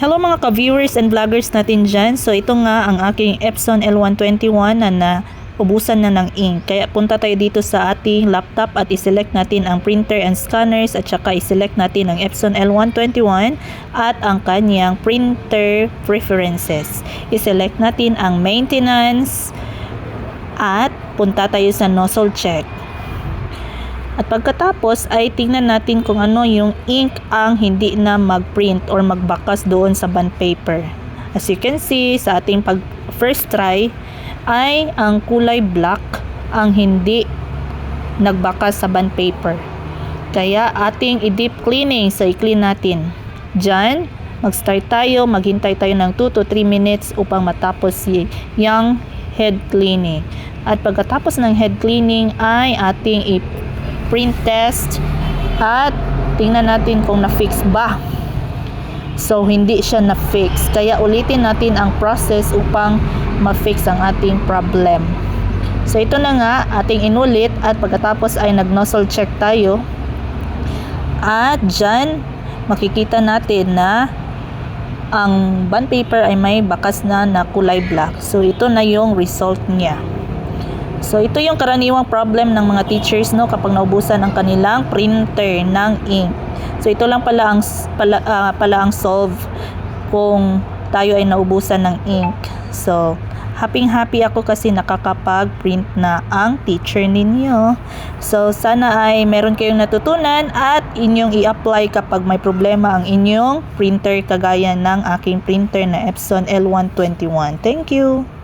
Hello mga ka-viewers and vloggers natin dyan. So ito nga ang aking Epson L121 na naubusan na ng ink. Kaya punta tayo dito sa ating laptop at iselect natin ang printer and scanners at saka iselect natin ang Epson L121 at ang kanyang printer preferences. Iselect natin ang maintenance at punta tayo sa nozzle check. At pagkatapos ay tingnan natin kung ano yung ink ang hindi na mag-print or magbakas doon sa bond paper. As you can see sa ating pag first try ay ang kulay black ang hindi nagbakas sa bond paper. Kaya ating i-deep cleaning sa i-clean natin. Diyan, mag-start tayo, maghintay tayo ng 2 to 3 minutes upang matapos si yung head cleaning. At pagkatapos ng head cleaning ay ating i print test at tingnan natin kung na-fix ba. So, hindi siya na-fix. Kaya ulitin natin ang process upang ma-fix ang ating problem. So, ito na nga, ating inulit at pagkatapos ay nag-nozzle check tayo. At dyan, makikita natin na ang bond paper ay may bakas na na kulay black. So, ito na yung result niya. So ito yung karaniwang problem ng mga teachers no kapag naubusan ang kanilang printer ng ink. So ito lang pala ang pala, ah, pala ang solve kung tayo ay naubusan ng ink. So happy happy ako kasi nakakapag-print na ang teacher ninyo. So sana ay meron kayong natutunan at inyong i-apply kapag may problema ang inyong printer kagaya ng aking printer na Epson L121. Thank you.